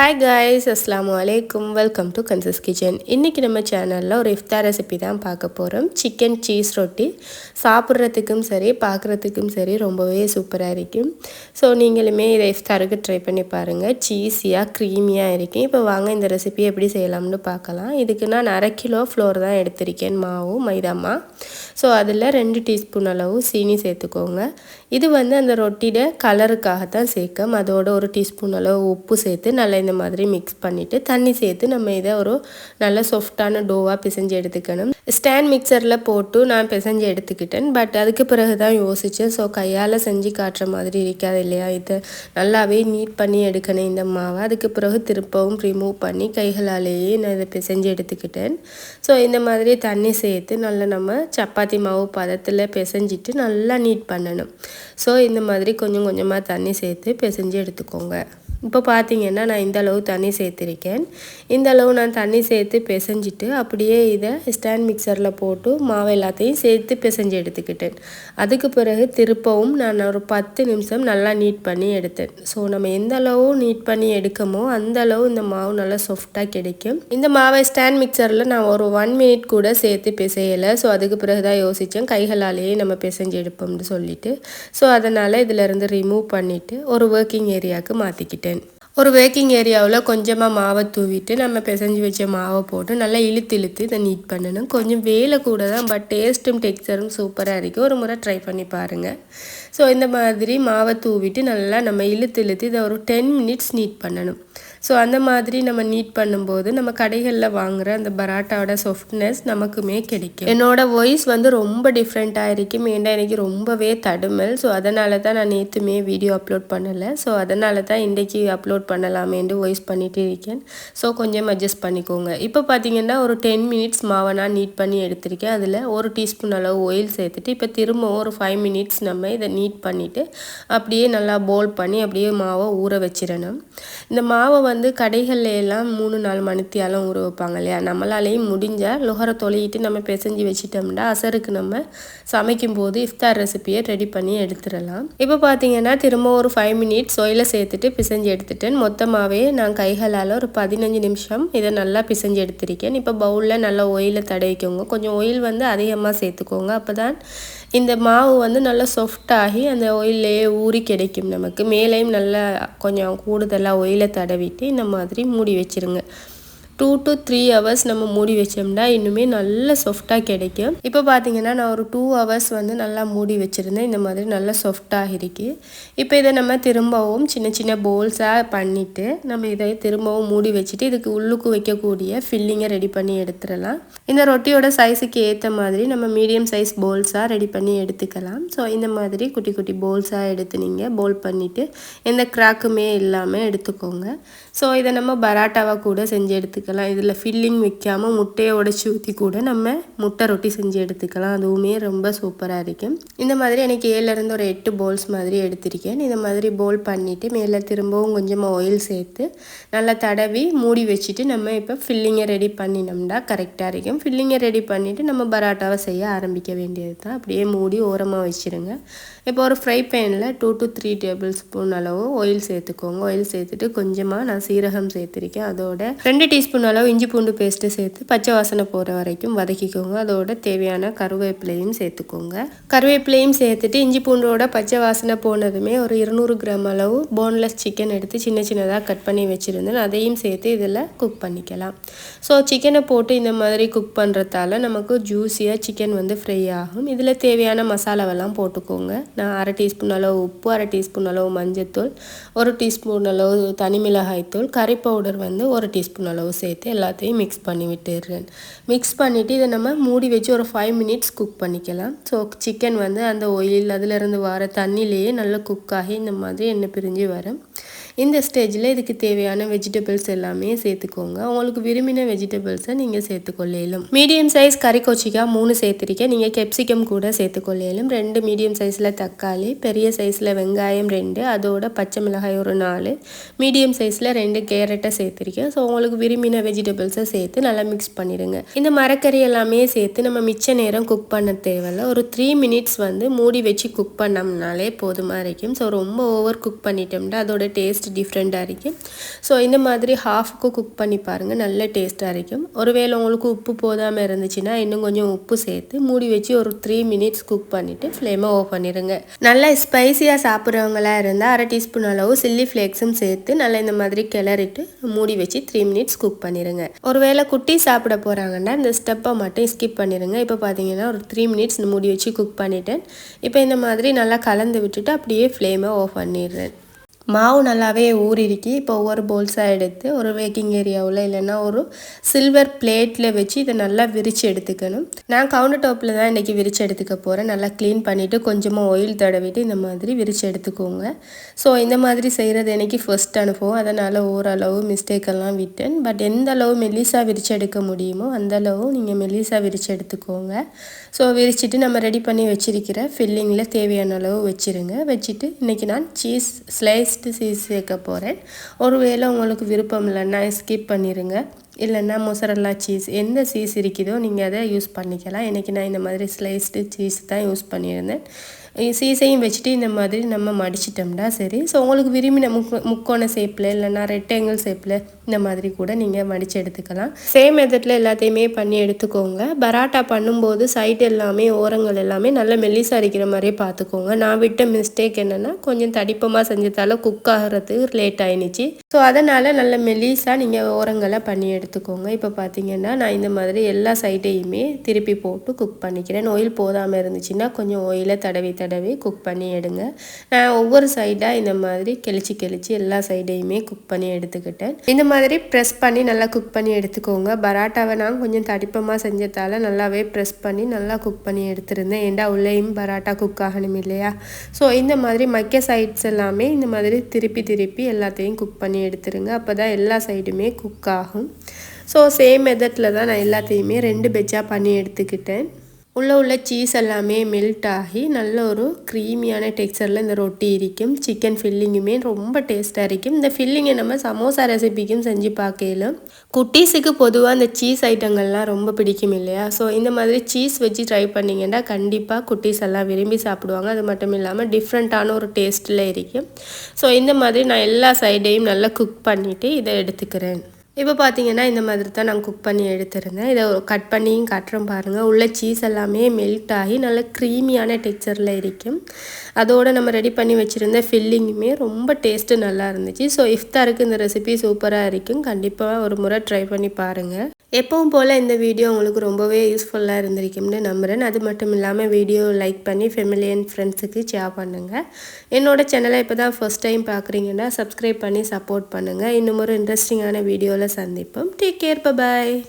Hi guys அஸ்ஸலாமு அலைக்கும் welcome to guns kitchen இன்றைக்கி நம்ம சேனலில் ஒரு இஃப்தார் ரெசிபி தான் பார்க்க போகிறோம் சிக்கன் சீஸ் ரொட்டி. சாப்பிட்றதுக்கும் சரி பார்க்குறதுக்கும் சரி ரொம்பவே சூப்பராக இருக்கும். ஸோ நீங்களுமே இதை இஃப்தாருக்கு ட்ரை பண்ணி பாருங்கள் சீஸியாக க்ரீமியாக இருக்கும். இப்போ வாங்க இந்த ரெசிபி எப்படி செய்யலாம்னு பார்க்கலாம். இதுக்கு நான் அரை கிலோ ஃப்ளோர் தான் எடுத்திருக்கேன். மாவு மைதாமா ஸோ அதில் ரெண்டு டீஸ்பூன் அளவு சீனி சேர்த்துக்கோங்க. இது வந்து அந்த ரொட்டியோட கலருக்காக தான் சேர்க்கும். அதோட ஒரு டீஸ்பூன் அளவு உப்பு சேர்த்து நல்லா இந்த மாதிரி மிக்ஸ் பண்ணிவிட்டு தண்ணி சேர்த்து நம்ம இதை ஒரு நல்ல சாஃப்டான டோவாக பிசைஞ்சு எடுத்துக்கணும். ஸ்டாண்ட் மிக்சரில் போட்டு நான் பிசைஞ்சு எடுத்துக்கிட்டேன். பட் அதுக்கு பிறகு தான் யோசித்தேன் ஸோ கையால் செஞ்சு காட்டுற மாதிரி இருக்காது இல்லையா? இதை நல்லாவே நீட் பண்ணி எடுக்கணும் இந்த மாவை. அதுக்கு பிறகு திருப்பவும் ரிமூவ் பண்ணி கைகளாலேயே நான் இதை பிசைஞ்சு எடுத்துக்கிட்டேன். ஸோ இந்த மாதிரி தண்ணி சேர்த்து நல்லா நம்ம சப்பாத்தி மாவு பதத்தில் பிசைஞ்சிட்டு நல்லா நீட் பண்ணணும். ஸோ இந்த மாதிரி கொஞ்சம் கொஞ்சமாக தண்ணி சேர்த்து பிசைஞ்சு எடுத்துக்கோங்க. இப்போ பார்த்தீங்கன்னா நான் இந்த அளவு தண்ணி சேர்த்துருக்கேன். இந்த அளவு நான் தண்ணி சேர்த்து பிசைஞ்சிட்டு அப்படியே இதை ஸ்டாண்ட் மிக்சரில் போட்டு மாவு எல்லாத்தையும் சேர்த்து பிசைஞ்சு எடுத்துக்கிட்டேன். அதுக்கு பிறகு திருப்பவும் நான் ஒரு பத்து நிமிஷம் நல்லா நீட் பண்ணி எடுத்தேன். ஸோ நம்ம எந்த அளவு நீட் பண்ணி எடுக்கமோ அந்த அளவு இந்த மாவு நல்லா சாஃப்டாக கிடைக்கும். இந்த மாவை ஸ்டாண்ட் மிக்சரில் நான் ஒரு ஒன் மினிட் கூட சேர்த்து பிசையலை. ஸோ அதுக்கு பிறகு தான் யோசித்தேன் கைகளாலேயே நம்ம பிசைஞ்சு எடுப்போம்னு சொல்லிட்டு. ஸோ அதனால் இதிலேருந்து ரிமூவ் பண்ணிவிட்டு ஒரு ஒர்க்கிங் ஏரியாவுக்கு மாற்றிக்கிட்டேன் ஒரு வேக்கிங் ஏரியாவில் கொஞ்சமாக மாவை தூவிட்டு நம்ம பிசைஞ்சு வச்ச மாவை போட்டு நல்லா இழுத்து இழுத்து இதை நீட் பண்ணணும். கொஞ்சம் வேலை கூட தான் பட் டேஸ்ட்டும் டெக்ஸ்டரும் சூப்பராக இருக்குது ஒரு முறை ட்ரை பண்ணி பாருங்கள் ஸோ இந்த மாதிரி மாவை தூவிட்டு நல்லா நம்ம இழுத்து இழுத்து இதை ஒரு டென் மினிட்ஸ் நீட் பண்ணணும். ஸோ அந்த மாதிரி நம்ம நீட் பண்ணும்போது நம்ம கடைகளில் வாங்குகிற அந்த பராட்டாவோட சாஃப்ட்னஸ் நமக்குமே கிடைக்கும். என்னோட வாய்ஸ் வந்து ரொம்ப டிஃப்ரெண்ட்டாக இருக்கும் ஏன்னா எனக்கு ரொம்பவே தடுமல். ஸோ அதனால தான் நான் நேற்றுமே வீடியோ அப்லோட் பண்ணலை. ஸோ அதனால தான் இன்றைக்கி அப்லோட் பண்ணலாமேன்ட்டு வாய்ஸ் பண்ணிகிட்டு இருக்கேன். ஸோ கொஞ்சம் அட்ஜஸ்ட் பண்ணிக்கோங்க. இப்போ பார்த்தீங்கன்னா ஒரு டென் மினிட்ஸ் மாவை நான் நீட் பண்ணி எடுத்திருக்கேன். அதில் ஒரு டீஸ்பூன் அளவு ஆயில் சேர்த்துட்டு இப்போ திரும்ப ஒரு ஃபைவ் மினிட்ஸ் நம்ம இதை நீட் பண்ணிவிட்டு அப்படியே நல்லா போல் பண்ணி அப்படியே மாவை ஊற வச்சிடணும். இந்த மாவை வந்து கடைகளில் எல்லாம் மூணு நாலு மணித்தியாலும் ஊற வைப்பாங்க இல்லையா? நம்மளாலேயும் முடிஞ்சால் லுகரை தொலையிட்டு நம்ம பிசைஞ்சு வச்சுட்டோம்னா அசருக்கு நம்ம சமைக்கும் போது இஃப்தார் ரெசிபியை ரெடி பண்ணி எடுத்துடலாம். இப்போ பார்த்தீங்கன்னா திரும்ப ஒரு ஃபைவ் மினிட்ஸ் ஒயில சேர்த்துட்டு பிசைஞ்சு எடுத்துட்டேன். மொத்தமாகவே நான் கைகளால் ஒரு பதினஞ்சு நிமிஷம் இதை நல்லா பிசைஞ்சு எடுத்திருக்கேன். இப்போ பவுலில் நல்லா ஒயிலை தடவிக்கோங்க. கொஞ்சம் ஒயில் வந்து அதிகமாக சேர்த்துக்கோங்க. அப்போ தான் இந்த மாவு வந்து நல்லா சாஃப்டாகி அந்த ஒயிலே ஊறி கிடைக்கும் நமக்கு. மேலேயும் நல்லா கொஞ்சம் கூடுதலாக ஒயிலை தடவிட்டு இந்த மாதிரி மூடி வச்சுருங்க. டூ டு த்ரீ ஹவர்ஸ் நம்ம மூடி வச்சோம்னா இன்னுமே நல்ல சாஃப்டாக கிடைக்கும். இப்போ பார்த்தீங்கன்னா நான் ஒரு டூ ஹவர்ஸ் வந்து நல்லா மூடி வச்சுருந்தேன். இந்த மாதிரி நல்லா சாஃப்டாக இருக்கு. இப்போ இதை நம்ம திரும்பவும் சின்ன சின்ன போல்ஸாக பண்ணிவிட்டு நம்ம இதை திரும்பவும் மூடி வச்சுட்டு இதுக்கு உள்ளுக்கு வைக்கக்கூடிய ஃபில்லிங்கை ரெடி பண்ணி எடுத்துடலாம். இந்த ரொட்டியோட சைஸுக்கு ஏற்ற மாதிரி நம்ம மீடியம் சைஸ் போல்ஸாக ரெடி பண்ணி எடுத்துக்கலாம். ஸோ இந்த மாதிரி குட்டி குட்டி போல்ஸாக எடுத்து நீங்கள் போல் பண்ணிவிட்டு எந்த கிராக்குமே இல்லாமல் எடுத்துக்கோங்க. ஸோ இதை நம்ம பராட்டாவாக கூட செஞ்சு எடுத்துக்கலாம். இதில் ஃபில்லிங் வைக்காமல் முட்டையை உடச்சி ஊற்றி கூட நம்ம முட்டை ரொட்டி செஞ்சு எடுத்துக்கலாம். அதுவுமே ரொம்ப சூப்பராக இருக்கும். இந்த மாதிரி எனக்கு ஏழுலேருந்து ஒரு எட்டு போல்ஸ் மாதிரி எடுத்திருக்கேன். இந்த மாதிரி போல் பண்ணிவிட்டு மேலே திரும்பவும் கொஞ்சமாக ஆயில் சேர்த்து நல்லா தடவி மூடி வச்சுட்டு நம்ம இப்போ ஃபில்லிங்கை ரெடி பண்ணினோம்னா கரெக்டாக இருக்கும். ஃபில்லிங்கை ரெடி பண்ணிவிட்டு நம்ம பராட்டாவை செய்ய ஆரம்பிக்க வேண்டியது தான். அப்படியே மூடி ஓரமாக வச்சுருங்க. இப்போ ஒரு ஃப்ரை பேனில் two to three table spoon அளவு ஆயில் சேர்த்துக்கோங்க. ஆயில் சேர்த்துட்டு கொஞ்சமாக நான் சீரகம் சேர்த்துருக்கேன். அதோட ரெண்டு டீஸ்பூன் அளவு இஞ்சி பூண்டு பேஸ்ட்டு சேர்த்து பச்சை வாசனை போகிற வரைக்கும் வதக்கிக்கோங்க. அதோட தேவையான கருவேப்பிலையும் சேர்த்துக்கோங்க. கருவேப்பிலையும் சேர்த்துட்டு இஞ்சி பூண்டோட பச்சை வாசனை போனதுமே ஒரு இருநூறு கிராம் அளவு போன்லெஸ் சிக்கன் எடுத்து சின்ன சின்னதாக கட் பண்ணி வச்சுருந்தேன். அதையும் சேர்த்து இதில் குக் பண்ணிக்கலாம். ஸோ சிக்கனை போட்டு இந்த மாதிரி குக் பண்ணுறதால நமக்கு ஜூஸியாக சிக்கன் வந்து ஃப்ரை ஆகும். இதில் தேவையான மசாலாவெல்லாம் போட்டுக்கோங்க. நான் அரை டீஸ்பூன் அளவு உப்பு அரை டீஸ்பூன் அளவு மஞ்சத்தூள் ஒரு டீஸ்பூன் அளவு தனி தூள் கறி பவுடர் வந்து ஒரு டீஸ்பூன் அளவு சேர்த்து எல்லாத்தையும் மிக்ஸ் பண்ணி விட்டுடுறேன். மிக்ஸ் பண்ணிவிட்டு இதை நம்ம மூடி வச்சு ஒரு ஃபைவ் மினிட்ஸ் குக் பண்ணிக்கலாம். ஸோ சிக்கன் வந்து அந்த ஒயில் அதிலிருந்து வர தண்ணியிலேயே நல்லா குக் ஆகி இந்த மாதிரி எண்ணெய் பிரிஞ்சு வரும். இந்த ஸ்டேஜில் இதுக்கு தேவையான வெஜிடபிள்ஸ் எல்லாமே சேர்த்துக்கோங்க. உங்களுக்கு விரும்பின வெஜிடபிள்ஸை நீங்கள் சேர்த்துக்கொள்ளையிலும் மீடியம் சைஸ் கறி மூணு சேர்த்துருக்கேன். நீங்கள் கெப்சிகம் கூட சேர்த்துக்கொள்ளையிலும் ரெண்டு மீடியம் சைஸில் தக்காளி பெரிய சைஸில் வெங்காயம் ரெண்டு அதோட பச்சை மிளகாய் ஒரு நாலு. மீடியம் சைஸில் ரெண்டு கேரட்டை சேர்த்துருக்கேன். ஸோ உங்களுக்கு விரும்பின வெஜிடபிள்ஸை சேர்த்து நல்லா மிக்ஸ் பண்ணிடுங்க. இந்த மரக்கறி எல்லாமே சேர்த்து நம்ம மிச்ச நேரம் குக் பண்ண தேவையில்ல. ஒரு த்ரீ மினிட்ஸ் வந்து மூடி வச்சு குக் பண்ணோம்னாலே போதுமாக இருக்கும் ஸோ ரொம்ப ஓவர் குக் பண்ணிட்டோம்னா அதோட டேஸ்ட் டேஸ்ட் டிஃப்ரெண்ட்டாக இருக்கும். ஸோ இந்த மாதிரி ஹாஃப்க்கு குக் பண்ணி பாருங்கள் நல்ல டேஸ்ட்டாக இருக்கும். ஒருவேளை உங்களுக்கு உப்பு போதாமல் இருந்துச்சுன்னா இன்னும் கொஞ்சம் உப்பு சேர்த்து மூடி வச்சு ஒரு த்ரீ மினிட்ஸ் குக் பண்ணிவிட்டு ஃப்ளேமை ஆஃப் பண்ணிடுங்க நல்லா ஸ்பைசியாக சாப்பிட்றவங்களா இருந்தால் அரை டீஸ்பூன் அளவு சில்லி ஃப்ளேக்ஸும் சேர்த்து நல்லா இந்த மாதிரி கிளறிட்டு மூடி வச்சு த்ரீ மினிட்ஸ் குக் பண்ணிடுங்க ஒருவேளை குட்டி சாப்பிட போகிறாங்கன்னா இந்த ஸ்டெப்பை மட்டும் ஸ்கிப் பண்ணிடுங்க இப்போ பார்த்தீங்கன்னா ஒரு த்ரீ மினிட்ஸ் மூடி வச்சு குக் பண்ணிட்டேன். இப்போ இந்த மாதிரி நல்லா கலந்து விட்டுட்டு அப்படியே ஃப்ளேமை ஆஃப் பண்ணிடுறேன். மாவு நல்லாவே ஊறிருக்கி. இப்போ ஒவ்வொரு போல்ஸாக எடுத்து ஒரு வேக்கிங் ஏரியாவில் இல்லைன்னா ஒரு சில்வர் பிளேட்டில் வச்சு இதை நல்லா விரித்து எடுத்துக்கணும். நான் கவுண்டர் டாப்பில் தான் இன்றைக்கி விரித்து எடுத்துக்க போகிறேன் நல்லா க்ளீன் பண்ணிவிட்டு கொஞ்சமாக ஆயில் தடவிட்டு இந்த மாதிரி விரித்து எடுத்துக்கோங்க. ஸோ இந்த மாதிரி செய்கிறது எனக்கு ஃபர்ஸ்ட் அனுபவம். அதனால் ஓரளவு மிஸ்டேக்கெல்லாம் விட்டேன். பட் எந்த அளவு மெல்லிசாக விரித்து எடுக்க முடியுமோ அந்த அளவு நீங்கள் மெல்லிசாக விரித்து எடுத்துக்கோங்க. ஸோ விரிச்சிட்டு நம்ம ரெடி பண்ணி வச்சுருக்கிற ஃபில்லிங்கில் தேவையான அளவு வச்சுருங்க. வச்சுட்டு இன்றைக்கி நான் சீஸ் ஸ்லைஸ் நெக்ஸ்ட்டு சீஸ் சேர்க்க போகிறேன் ஒருவேளை உங்களுக்கு விருப்பம் இல்லைன்னா ஸ்கிப் பண்ணிடுங்க இல்லைன்னா மொசரல்லா சீஸ் எந்த சீஸ் இருக்குதோ நீங்கள் அதை யூஸ் பண்ணிக்கலாம். இன்றைக்கி நான் இந்த மாதிரி ஸ்லைஸ்டு சீஸ் தான் யூஸ் பண்ணியிருந்தேன். சீசையும் வச்சுட்டு இந்த மாதிரி நம்ம மடிச்சிட்டோம்னா சரி. ஸோ உங்களுக்கு விரும்பின முக் முக்கோண ஷேப்பில் இல்லைன்னா ரெக்டாங்கிள் ஷேப்பில் இந்த மாதிரி கூட நீங்கள் மடித்து எடுத்துக்கலாம். சேம் மெத்தடில் எல்லாத்தையுமே பண்ணி எடுத்துக்கோங்க. பராட்டா பண்ணும்போது சைட் எல்லாமே ஓரங்கள் எல்லாமே நல்ல மெல்லிசாக அரிக்கிற மாதிரியே பார்த்துக்கோங்க. நான் விட்ட மிஸ்டேக் என்னென்னா கொஞ்சம் தடிப்பமாக செஞ்சதால குக் ஆகிறதுக்கு லேட் ஆயிடுச்சு. ஸோ அதனால் நல்ல மெல்லிஸாக நீங்கள் ஓரங்களை பண்ணி எடுத்துக்கோங்க. இப்போ பார்த்தீங்கன்னா நான் இந்த மாதிரி எல்லா சைட்டையுமே திருப்பி போட்டு குக் பண்ணிக்கிறேன். ஆயில் போதாமல் இருந்துச்சுன்னா கொஞ்சம் ஆயிலை தடவி தடவி குக் பண்ணி எடுங்க. நான் ஒவ்வொரு சைடாக இந்த மாதிரி கிழிச்சு கிழிச்சு எல்லா சைடையுமே குக் பண்ணி எடுத்துக்கிட்டேன். இந்த மாதிரி ப்ரெஸ் பண்ணி நல்லா குக் பண்ணி எடுத்துக்கோங்க. பராட்டாவை நான் கொஞ்சம் தடிப்பமாக செஞ்சதால் நல்லாவே ப்ரெஸ் பண்ணி நல்லா குக் பண்ணி எடுத்திருந்தேன். ஏண்டா உள்ளேயும் பராட்டா குக் ஆகணும் இல்லையா? ஸோ இந்த மாதிரி மக்க சைட்ஸ் எல்லாமே இந்த மாதிரி திருப்பி திருப்பி எல்லாத்தையும் குக் பண்ணி எடுத்துருங்க. அப்போ தான் எல்லா சைடுமே குக் ஆகும். ஸோ சேம் மெத்தடில் தான் நான் எல்லாத்தையுமே ரெண்டு பெஜ்ஜாக பண்ணி எடுத்துக்கிட்டேன். உள்ளே உள்ள சீஸ் எல்லாமே மெல்ட் ஆகி நல்ல ஒரு க்ரீமியான டெக்ஸ்டரில் இந்த ரொட்டி இருக்கும். சிக்கன் ஃபில்லிங்குமே ரொம்ப டேஸ்ட்டாக இருக்கும். இந்த ஃபில்லிங்கை நம்ம சமோசா ரெசிபிக்கும் செஞ்சு பார்க்கலாம் குட்டீஸுக்கு பொதுவாக இந்த சீஸ் ஐட்டங்கள்லாம் ரொம்ப பிடிக்கும் இல்லையா? ஸோ இந்த மாதிரி சீஸ் வச்சு ட்ரை பண்ணிங்கன்னா கண்டிப்பாக குட்டீஸ் எல்லாம் விரும்பி சாப்பிடுவாங்க. அது மட்டும் இல்லாமல் டிஃப்ரெண்ட்டான ஒரு டேஸ்ட்டில் இருக்கும். ஸோ இந்த மாதிரி நான் எல்லா சைடையும் நல்லா குக் பண்ணிவிட்டு இதை எடுத்துக்கிறேன். இப்போ பார்த்தீங்கன்னா இந்த மாதிரி தான் நான் குக் பண்ணி எடுத்திருந்தேன். இதை கட் பண்ணியும் கட்டுறோம் பாருங்கள் உள்ள சீஸ் எல்லாமே மெல்ட் ஆகி நல்ல க்ரீமியான டெக்ஸ்சரில் இருக்கும். அதோடு நம்ம ரெடி பண்ணி வச்சுருந்த ஃபில்லிங்குமே ரொம்ப டேஸ்ட்டு நல்லா இருந்துச்சு. ஸோ இஃப்தாருக்கு இந்த ரெசிபி சூப்பராக இருக்கும். கண்டிப்பாக ஒரு முறை ட்ரை பண்ணி பாருங்கள் எப்பவும் போல் இந்த வீடியோ உங்களுக்கு ரொம்பவே யூஸ்ஃபுல்லாக இருந்திருக்கும்னு நம்புகிறேன் அது மட்டும் இல்லாமல் வீடியோ லைக் பண்ணி ஃபெமிலி அண்ட் ஃப்ரெண்ட்ஸுக்கு ஷேர் பண்ணுங்கள் என்னோட சேனலை இப்போ தான் ஃபஸ்ட் டைம் பார்க்குறீங்கன்னா சப்ஸ்கிரைப் பண்ணி சப்போர்ட் பண்ணுங்கள் இன்னும் ஒரு இன்ட்ரெஸ்டிங்கான வீடியோவில் சந்திப்போம். Take care bye bye